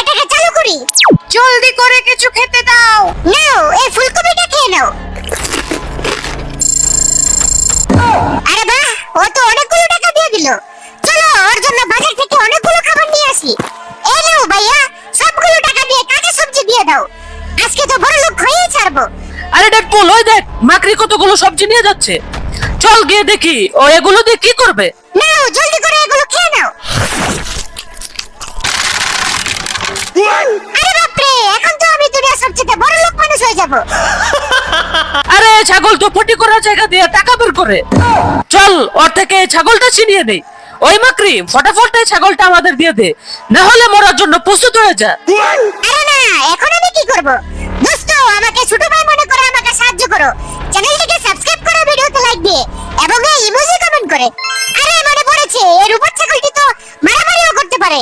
এটাকে চালু করি। জলদি করে কিছু খেতে দাও। নাও এই ফুলকপিটা খেয়ে নাও। আরে বাহ ও তো অনেকগুলো টাকা দিয়ে দিল। চলো ওর জন্য বাজার থেকে অনেকগুলো খাবার নিয়ে আসি। এই নাও ভাইয়া সবগুলো টাকা দিয়ে কাঁচা সবজি দিয়ে দাও। আজকে তো বড় লোক হয়েই ছাড়বো। আরে ডেডপুল ওই দেখ মাকড়ি কতগুলো সবজি নিয়ে যাচ্ছে। চল গিয়ে দেখি ও এগুলো দিয়ে কি করবে? নাও জলদি করে এগুলো খেয়ে নাও আরে বাপরে এখন তো আমি দুনিয়ার সবচেয়ে বড় লোক মানুষ হয়ে যাব। আরে ছাগল তো ফটি করার জায়গা দিয়ে টাকা বের করে। চল ওর থেকে ছাগলটা ছিনিয়ে নেই। ওই মাকড়ি ফটাফট এই ছাগলটা আমাদের দিয়ে দে। না হলে মরার জন্য প্রস্তুত হয়ে যা। আরে না এখন আমি কি করব? দোস্ত আমাকে ছোট ভাই মনে করে আমাকে সাহায্য করো। চ্যানেলটিকে সাবস্ক্রাইব করো ভিডিওতে লাইক দিয়ে এবং এই ইমোজি কমেন্ট করে। আরে মনে পড়েছে এর উপর ছাগলটি তো মারামারিও করতে পারে।